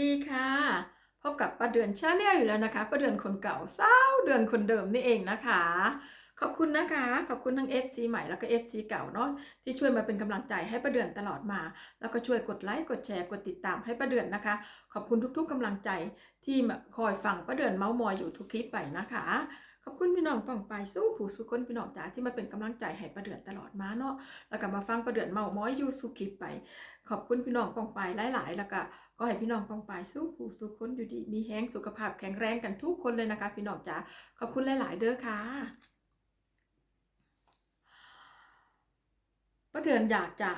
ดีค่ะ พบกับป้าเดือนชาแนลอยู่แล้วนะคะป้าเดือนคนเก่าสาเดือนคนเดิมนี่เองนะคะ ขอบคุณนะคะ ขอบคุณทั้ง FC ใหม่แล้วก็ FC เก่าเนาะที่ช่วยมาเป็นกำลังใจให้ป้าเดือนตลอดมา แล้วก็ช่วยกดไลค์กดแชร์กดติดตามให้ป้าเดือนนะคะ ขอบคุณทุกๆกำลังใจที่คอยฟังป้าเดือนเมาส์มอยอยู่ทุกคลิปไปนะคะขอบคุณพี่น้องป่องไปสู้ผู้สู้คนพี่น้องจ๋าที่มาเป็นกำลังใจให้ป้าเดือนตลอดมาเนาะแล้วก็มาฟังป้าเดือนเมาส์มอยอยู่สุคลิปไป ขอบคุณพี่น้องป่องไปหลาย ๆ แล้วก็ ก็ให้พี่น้องปองปายสู้ผู้สู้คนอยู่ดีมีแห้งสุขภาพแข็งแรงกันทุกคนเลยนะคะ พี่น้องจ๋าขอบคุณหลาย ๆ เด้อค่ะป้าเดือนอยากจะ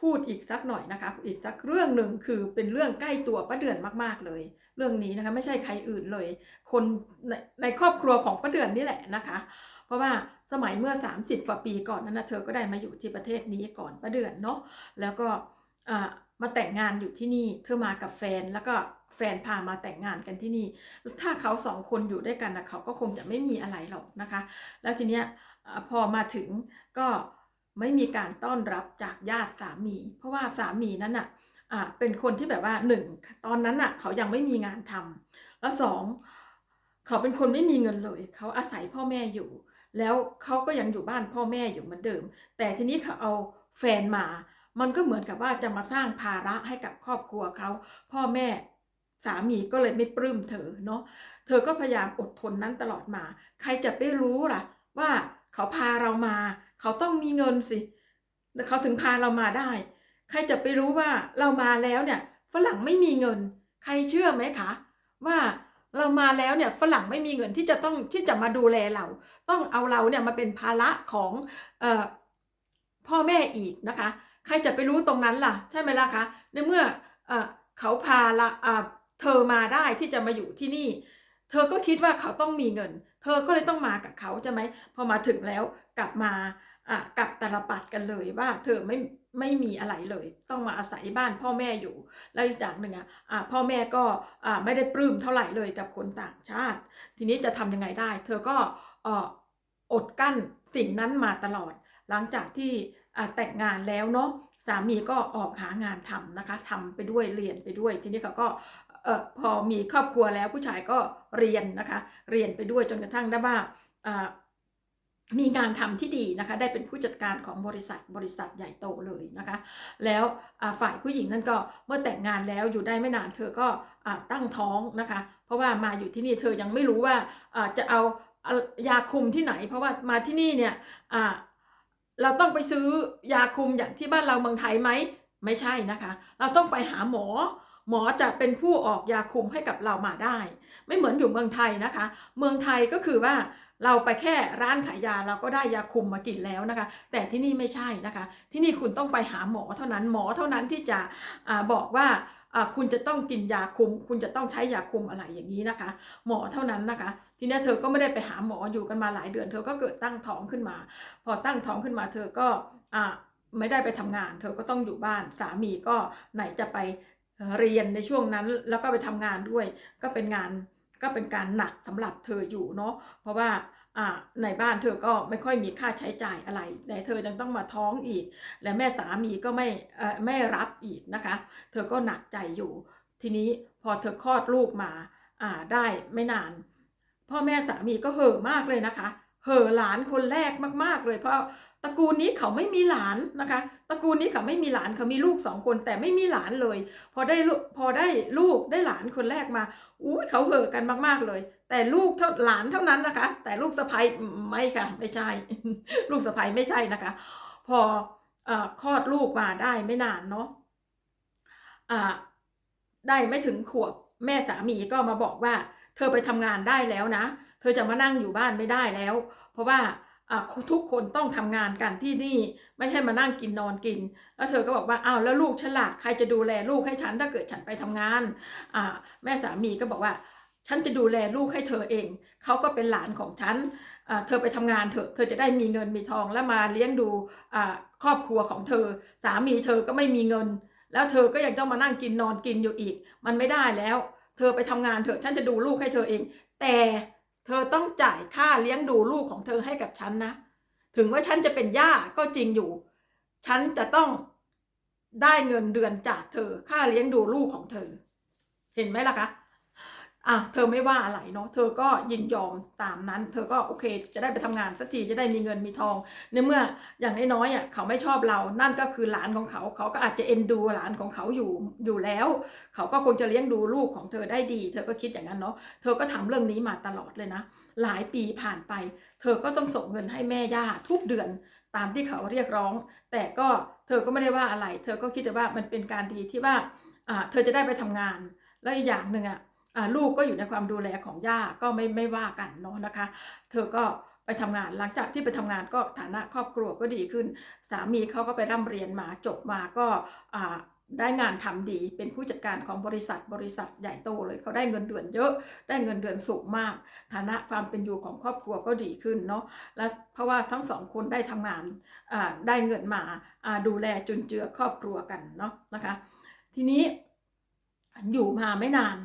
พูดอีกสักหน่อยนะคะ อีกสักเรื่องหนึ่งคือเป็นเรื่องใกล้ตัวป้าเดือนมากๆเลย เรื่องนี้นะคะไม่ใช่ใครอื่นเลย คนในในครอบครัวของป้าเดือนนี่แหละนะคะ เพราะว่าสมัยเมื่อ 30กว่าปีก่อนนั้นนะเธอก็ได้มาอยู่ที่ประเทศนี้ก่อนป้าเดือนเนาะแล้วก็อ่า มาแต่งงานอยู่ที่นี่ เธอมากับแฟนแล้วก็แฟนพามาแต่งงานกันที่นี่ ถ้าเขาสองคนอยู่ด้วยกันนะเขาก็คงจะไม่มีอะไรหรอกนะคะ แล้วทีเนี้ยพอมาถึงก็ไม่มีการต้อนรับจากญาติสามี เพราะว่าสามีนั้นอะอ่าเป็นคนที่แบบว่าหนึ่งตอนนั้นอะเขายังไม่มีงานทำแล้วสองเขาเป็นคนไม่มีเงินเลย เขาอาศัยพ่อแม่อยู่ แล้วเขาก็ยังอยู่บ้านพ่อแม่อยู่เหมือนเดิม แต่ทีนี้เขาเอาแฟนมา มันก็เหมือนกับว่าจะมาสร้างภาระให้กับครอบครัวเขาพ่อแม่สามีก็เลยไม่ปลื้มเธอเนาะเธอก็พยายามอดทนนั้นตลอดมา ใครจะไปรู้ล่ะ ว่าเขาพาเรามา เขาต้องมีเงินสิเขาถึงพาเรามาได้ ใครจะไปรู้ว่าเรามาแล้วเนี่ยฝรั่งไม่มีเงิน ใครเชื่อไหมคะว่าเรามาแล้วเนี่ยฝรั่งไม่มีเงินที่จะต้องที่จะมาดูแลเรา ต้องเอาเราเนี่ยมาเป็นภาระของออพ่อแม่อีกนะคะ ใครจะไปรู้ตรงนั้นล่ะ ใช่ไหมล่ะคะ ในเมื่อเอเขาพาละเธอมาได้ที่จะมาอยู่ที่นี่ เธอก็คิดว่าเขาต้องมีเงิน เธอก็เลยต้องมากับเขาใช่ไหมพอมาถึงแล้วกลับมาอ่ากลับตาลปัดกันเลยว่าเธอไม่ไม่มีอะไรเลย ต้องมาอาศัยบ้านพ่อแม่อยู่ แล้วอีกอย่างหนึ่งอะพ่อแม่ก็อ่ไม่ได้ปลื้มเท่าไหร่เลยกับคนต่างชาติ ทีนี้จะทำยังไงได้ เธอก็อ่อดกั้นสิ่งนั้นมาตลอด หลังจากที่ แต่งงานแล้วเนาะสามีก็ออกหางานทำนะคะทำไปด้วยเรียนไปด้วย ทีนี้เขาก็เอ่อพอมีครอบครัวแล้วผู้ชายก็เรียนนะคะ เรียนไปด้วยจนกระทั่งได้ว่ามีงานทำที่ดีนะคะ ได้เป็นผู้จัดการของบริษัทบริษัทใหญ่โตเลยนะคะ แล้วฝ่ายผู้หญิงนั่นก็เมื่อแต่งงานแล้วอยู่ได้ไม่นานเธอก็อตั้งท้องนะคะ เพราะว่ามาอยู่ที่นี่เธอยังไม่รู้ว่าจะเอายาคุมที่ไหน เพราะว่ามาที่นี่เนี่ย เราต้องไปซื้อยาคุมอย่างที่บ้านเราเมืองไทยไหมไม่ใช่นะคะ เราต้องไปหาหมอ หมอจะเป็นผู้ออกยาคุมให้กับเรามาได้ ไม่เหมือนอยู่เมืองไทยนะคะ เมืองไทยก็คือว่าเราไปแค่ร้านขายยาเราก็ได้ยาคุมมากินแล้วนะคะ แต่ที่นี่ไม่ใช่นะคะ ที่นี่คุณต้องไปหาหมอเท่านั้นหมอเท่านั้นที่จะอาบอกว่า คุณจะต้องกินยาคุม คุณจะต้องใช้ยาคุมอะไรอย่างนี้นะคะ หมอเท่านั้นนะคะ ทีนี้เธอก็ไม่ได้ไปหาหมออยู่กันมาหลายเดือน เธอก็เกิดตั้งท้องขึ้นมา พอตั้งท้องขึ้นมา เธอก็อ่าไม่ได้ไปทำงาน เธอก็ต้องอยู่บ้านสามีก็ไหนจะไปเรียนในช่วงนั้น แล้วก็ไปทำงานด้วย ก็เป็นงานก็เป็นการหนักสำหรับเธออยู่เนาะเพราะว่า ในบ้านเธอก็ไม่ค่อยมีค่าใช้จ่ายอะไรแต่เธอยังต้องมาท้องอีก และแม่สามีก็ไม่ไม่รับอีกนะคะ เธอก็หนักใจอยู่ ทีนี้พอเธอคลอดลูกมาได้ไม่นาน พ่อแม่สามีก็เห่อมากเลยนะคะ เห่อหลานคนแรกมากๆเลย เพราะตระกูลนี้เขาไม่มีหลานนะคะ ตระกูลนี้เขาไม่มีหลานเขามีลูกสองคนแต่ไม่มีหลานเลย พอได้พอได้ลูกได้หลานคนแรกมาอุ้ยเขาเห่อกันมากๆเลย แต่ลูกเท่าหลานเท่านั้นนะคะ แต่ลูกสะใภ้ไม่ค่ะ ไม่ใช่ ลูกสะใภ้ไม่ใช่นะคะ พอเอ่อคลอดลูกมาได้ไม่นานเนาะอ่าได้ไม่ถึงขวบแม่สามีก็มาบอกว่า เธอไปทำงานได้แล้วนะ เธอจะมานั่งอยู่บ้านไม่ได้แล้ว เพราะว่าอ่าทุกคนต้องทำงานกันที่นี่ไม่ใช่มานั่งกินนอนกิน แล้วเธอก็บอกว่าอ้าวแล้วลูกฉันล่ะใครจะดูแลลูกให้ฉันถ้าเกิดฉันไปทำงานอ่าแม่สามีก็บอกว่า ฉันจะดูแลลูกให้เธอเอง เขาก็เป็นหลานของฉัน เธอไปทำงานเถอะ เธอจะได้มีเงินมีทองแล้วมาเลี้ยงดูครอบครัวของเธอ สามีเธอก็ไม่มีเงิน แล้วเธอก็ยังต้องมานั่งกินนอนกินอยู่อีก มันไม่ได้แล้ว เธอไปทำงานเถอะ ฉันจะดูลูกให้เธอเอง แต่เธอต้องจ่ายค่าเลี้ยงดูลูกของเธอให้กับฉันนะ ถึงว่าฉันจะเป็นย่าก็จริงอยู่ ฉันจะต้องได้เงินเดือนจากเธอ ค่าเลี้ยงดูลูกของเธอ เห็นไหมล่ะคะ อะเธอไม่ว่าอะไรเนาะเธอก็ยินยอมตามนั้น เธอก็โอเค จะได้ไปทำงานสักทีจะได้มีเงินมีทอง ในเมื่ออย่างน้อยๆอะเขาไม่ชอบเรานั่นก็คือหลานของเขา เขาก็อาจจะเอ็นดูหลานของเขาอยู่อยู่แล้ว เขาก็คงจะเลี้ยงดูลูกของเธอได้ดี เธอก็คิดอย่างนั้นเนาะเธอก็ทำเรื่องนี้มาตลอดเลยนะ หลายปีผ่านไป เธอก็ต้องส่งเงินให้แม่ย่าทุกเดือนตามที่เขาเรียกร้อง แต่ก็เธอก็ไม่ได้ว่าอะไร เธอก็คิดว่ามันเป็นการดีที่ว่าอ่าเธอจะได้ไปทำงาน แล้วอีกอย่างหนึ่งอะ ลูกก็อยู่ในความดูแลของย่าก็ไม่ไม่ว่ากันเนาะนะคะ เธอก็ไปทำงานหลังจากที่ไปทำงานก็ฐานะครอบครัวก็ดีขึ้น สามีเขาก็ไปร่ำเรียนมาจบมาก็ได้งานทำดีเป็นผู้จัดการของบริษัทบริษัทใหญ่โตเลยเขาได้เงินเดือนเยอะได้เงินเดือนสูงมาก ฐานะความเป็นอยู่ของครอบครัวก็ดีขึ้นเนาะและเพราะว่าทั้งสองคนได้ทำงานได้เงินมาดูแลจุนเจือครอบครัวกันเนาะนะคะ ทีนี้อยู่มาไม่นาน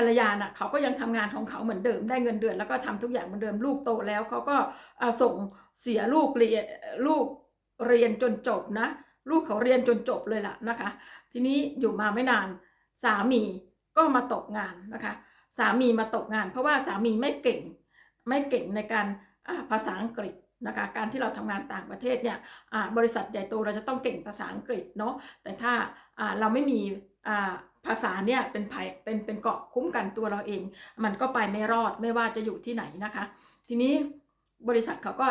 รรยาน่ะเขาก็ยังทำงานของเขาเหมือนเดิมได้เงินเดือน แล้วก็ทำทุกอย่างเหมือนเดิมลูกโตแล้วเขาก็ส่งเสียลูกเรียนลูกเรียนจนจบนะ ลูกเขาเรียนจนจบเลยล่ะนะคะ ทีนี้อยู่มาไม่นานสามีก็มาตกงานนะคะ สามีมาตกงาน เพราะว่าสามีไม่เก่งไม่เก่งในการภาษาอังกฤษนะคะการที่เราทำงานต่างประเทศเนี่ยบริษัทใหญ่โตเราจะต้องเก่งภาษาอังกฤษเนาะแต่ถ้าเราไม่มี ภาษาเนี่ยเป็นภัยเป็นเป็นเกาะคุ้มกันตัวเราเอง มันก็ไปไม่รอดไม่ว่าจะอยู่ที่ไหนนะคะ ทีนี้บริษัทเขาก็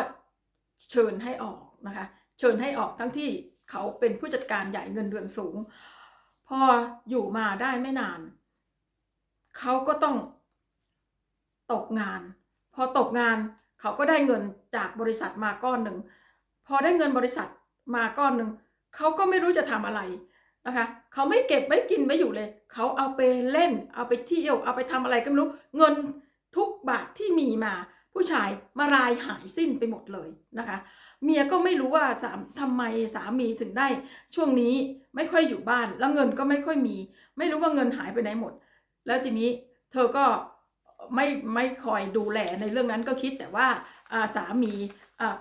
เชิญให้ออกนะคะ เชิญให้ออกทั้งที่เขาเป็นผู้จัดการใหญ่เงินเดือนสูง พออยู่มาได้ไม่นาน เขาก็ต้องตกงาน พอตกงานเขาก็ได้เงินจากบริษัทมาก้อนหนึ่ง พอได้เงินบริษัทมาก้อนหนึ่งเขาก็ไม่รู้จะทำอะไร นะคะเขาไม่เก็บไว้กินไว้อยู่เลย เขาเอาไปเล่น เอาไปเที่ยว เอาไปทำอะไรก็ไม่รู้เงินทุกบาทที่มีมา ผู้ชายมารายหายสิ้นไปหมดเลยนะคะ เมียก็ไม่รู้ว่าสามทำไมสามีถึงได้ ช่วงนี้ไม่ค่อยอยู่บ้าน แล้วเงินก็ไม่ค่อยมี ไม่รู้ว่าเงินหายไปไหนหมด แล้วทีนี้เธอก็ไม่ไม่คอยดูแลในเรื่องนั้นก็คิดแต่ว่าสามี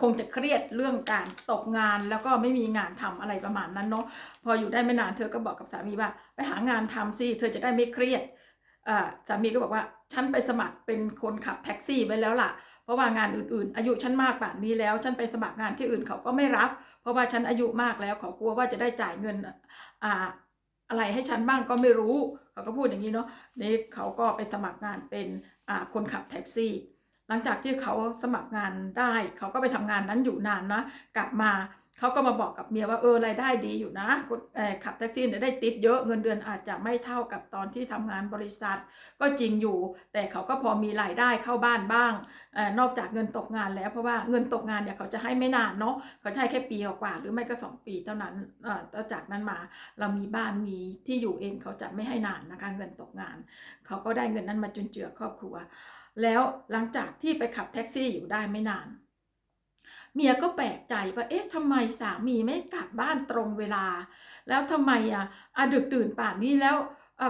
คงจะเครียดเรื่องการตกงานแล้วก็ไม่มีงานทำอะไรประมาณนั้นเนาะพออยู่ได้ไม่นานเธอก็บอกกับสามีว่าไปหางานทำสิเธอจะได้ไม่เครียดสามีก็บอกว่าฉันไปสมัครเป็นคนขับแท็กซี่ไว้แล้วล่ะ เพราะว่างานอื่นๆ อายุฉันมากป่านนี้แล้ว ฉันไปสมัครงานที่อื่นเขาก็ไม่รับ เพราะว่าฉันอายุมากแล้วเขากลัวว่าจะได้จ่ายเงินอ่าอะไรให้ฉันบ้างก็ไม่รู้ เขาก็พูดอย่างนี้เนาะนี่เขาก็ไปสมัครงานเป็นคนขับแท็กซี่ หลังจากที่เขาสมัครงานได้ เขาก็ไปทำงานนั้นอยู่นานนะกลับมาเขาก็มาบอกกับเมียว่าเออรายได้ดีอยู่นะขับแท็กซี่เนี่ยได้ติปเยอะเงินเดือนอาจจะไม่เท่ากับตอนที่ทำงานบริษัท ก็จริงอยู่ แต่เขาก็พอมีรายได้เข้าบ้านบ้างออนอกจากเงินตกงานแล้วเพราะว่าเงินตกงานเนี่ยเขาจะให้ไม่นานเนาะเขาจะให้แค่ปีกว่าหรือไม่ก็สองปีเท่านั้นเอ่อจากนั้นมาเรามีบ้านมีที่อยู่เองเขาจะไม่ให้นานนะคะเงินตกงาน เขาก็ได้เงินนั้นมาจุนเจือครอบครัว แล้วหลังจากที่ไปขับแท็กซี่อยู่ได้ไม่นาน เมียก็แปลกใจว่าเอ๊ะทำไมสามีไม่กลับบ้านตรงเวลา แล้วทำไมอะอะดึกดื่นป่านนี้แล้ว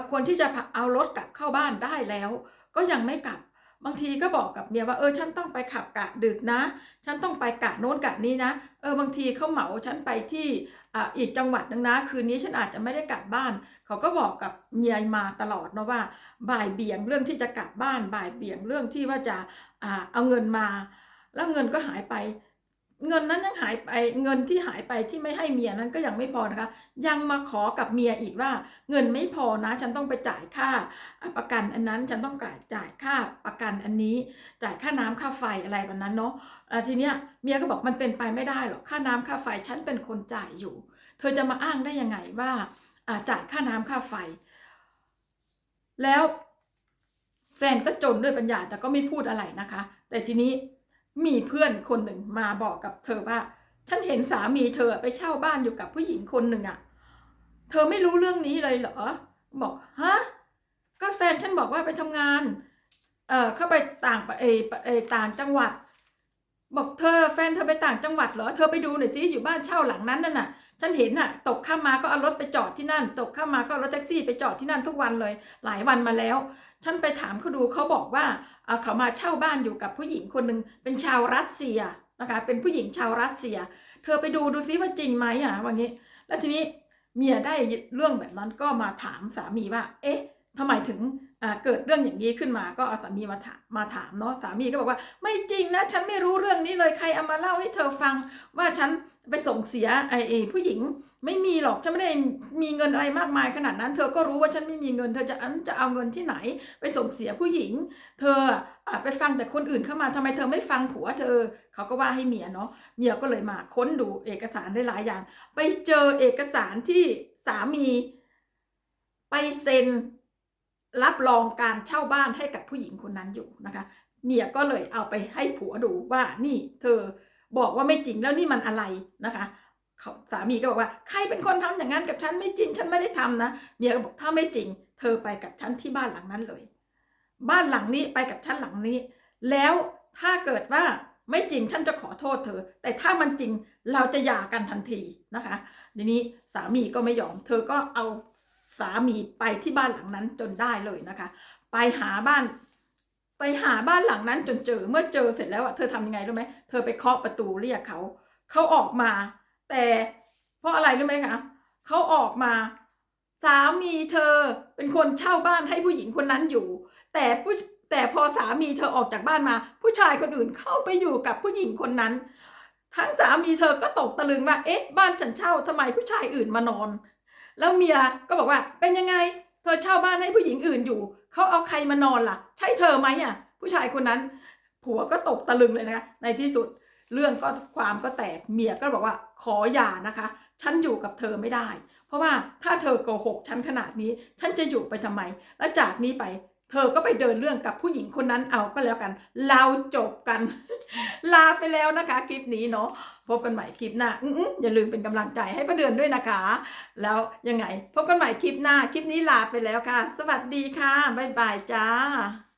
ควรที่จะเอารถกลับเข้าบ้านได้แล้ว ก็ยังไม่กลับบางทีก็บอกกับเมียว่าเออฉันต้องไปขับกะดึกนะ ฉันต้องไปกะโน้นกะนี้นะ เออบางทีเขาเหมาฉันไปที่ อีกจังหวัดนึงนะ คืนนี้ฉันอาจจะไม่ได้กลับบ้าน เขาก็บอกกับเมียมาตลอดเนาะว่า บ่ายเบี่ยงเรื่องที่จะกลับบ้าน บ่ายเบี่ยงเรื่องที่ว่าจะอเอาเงินมา แล้วเงินก็หายไป เงินนั้นยังหายไปเงินที่หายไปที่ไม่ให้เมียนั้นก็ยังไม่พอนะคะ ยังมาขอกับเมียอีกว่า เงินไม่พอนะ ฉันต้องไปจ่ายค่า ประกันอันนั้นฉันต้องจ่ายค่าประกันอันนี้ จ่ายค่าน้ำค่าไฟอะไรแบบนั้นเนาะทีเนี้ยเมียก็บอกมันเป็นไปไม่ได้หรอกค่าน้ำค่าไฟฉันเป็นคนจ่ายอยู่ เธอจะมาอ้างได้ยังไงว่าจ่ายค่าน้ำค่าไฟ แล้วแฟนก็จนด้วยปัญญาแต่ก็ไม่พูดอะไรนะคะ แต่ทีนี้ มีเพื่อนคนหนึ่งมาบอกกับเธอว่า ฉันเห็นสามีเธอไปเช่าบ้านอยู่กับผู้หญิงคนหนึ่งอะ่ะ เธอไม่รู้เรื่องนี้เลยเหรอ บอกฮะก็แฟนฉันบอกว่าไปทำงาน เอ่อเข้าไปต่างปเอเออต่างจังหวัด บอกเธอแฟนเธอไปต่างจังหวัดเหรอ เธอไปดูหน่อยสิอยู่บ้านเช่าหลังนั้นนั่นน่ะ ฉันเห็นน่ะตกข้ามมาก็เอารถไปจอดที่นั่น ตกข้ามมาก็รถแท็กซี่ไปจอดที่นั่นทุกวันเลย หลายวันมาแล้ว ฉันไปถามเขาดูเขาบอกว่าเขามาเช่าบ้านอยู่กับผู้หญิงคนหนึ่งเป็นชาวรัสเซียนะคะเป็นผู้หญิงชาวรัสเซีย เธอไปดูดูซิว่าจริงไหมอะวันนี้ แล้วทีนี้เมียได้เรื่องแบบนั้นก็มาถามสามีว่า เอ๊ะทำไมถึงเกิดเรื่องอย่างนี้ขึ้นมาก็เอาสามีมาถามมาถามเนาะสามีก็บอกว่า ไม่จริงนะ ฉันไม่รู้เรื่องนี้เลยใครเอามาเล่าให้เธอฟังว่าฉัน ไปส่งเสียไอ้ผู้หญิงไม่มีหรอกฉันไม่ได้มีเงินอะไรมากมายขนาดนั้น เธอก็รู้ว่าฉันไม่มีเงิน เธอจะอันจะเอาเงินที่ไหน ไปส่งเสียผู้หญิง เธอไปฟังแต่คนอื่นเข้ามาทำไมเธอไม่ฟังผัวเธอ เขาก็ว่าให้เมียเนาะเมียก็เลยมาค้นดูเอกสารได้หลายอย่าง ไปเจอเอกสารที่สามี ไปเซ็นรับรองการเช่าบ้านให้กับผู้หญิงคนนั้นอยู่นะคะ เมียก็เลยเอาไปให้ผัวดูว่านี่เธอ บอกว่าไม่จริงแล้วนี่มันอะไรนะคะเขาสามีก็บอกว่าใครเป็นคนทำอย่างนั้นกับฉันไม่จริง ฉันไม่ได้ทำนะเมียก็บอกถ้าไม่จริง เธอไปกับฉันที่บ้านหลังนั้นเลย บ้านหลังนี้ไปกับฉันหลังนี้ แล้วถ้าเกิดว่าไม่จริงฉันจะขอโทษเธอ แต่ถ้ามันจริงเราจะหย่ากันทันทีนะคะทีนี้สามีก็ไม่ยอม เธอก็เอาสามีไปที่บ้านหลังนั้นจนได้เลยนะคะ ไปหาบ้าน ไปหาบ้านหลังนั้นจนเจอเมื่อเจอเสร็จแล้วอะเธอทำยังไงรู้ไหมเธอไปเคาะประตูเรียกเขาเขาออกมา แต่เพราะอะไรรู้ไหมคะเขาออกมาสามีเธอเป็นคนเช่าบ้านให้ผู้หญิงคนนั้นอยู่ แต่ผู้แต่พอสามีเธอออกจากบ้านมา ผู้ชายคนอื่นเข้าไปอยู่กับผู้หญิงคนนั้น ทั้งสามีเธอก็ตกตะลึงว่าเอ๊ะบ้านฉันเช่าทำไมผู้ชายอื่นมานอน แล้วเมียก็บอกว่าเป็นยังไง เธอเช่าบ้านให้ผู้หญิงอื่นอยู่ เขาเอาใครมานอนล่ะ ใช่เธอไหมอะ ผู้ชายคนนั้น ผัวก็ตกตะลึงเลยนะคะ ในที่สุดเรื่องก็ความก็แตกเมียก็บอกว่าขออย่านะคะ ฉันอยู่กับเธอไม่ได้ เพราะว่าถ้าเธอโกหกฉันขนาดนี้ ฉันจะอยู่ไปทำไม แล้วจากนี้ไป เธอก็ไปเดินเรื่องกับผู้หญิงคนนั้นเอาก็แล้วกัน เราจบกัน ลาไปแล้วนะคะคลิปนี้เนาะพบกันใหม่คลิปหน้าอื้อๆอย่าลืมเป็นกำลังใจให้ประเดือนด้วยนะคะ แล้วยังไง พบกันใหม่คลิปหน้าคลิปนี้ลาไปแล้วค่ะ สวัสดีค่ะบ๊ายบายจ้า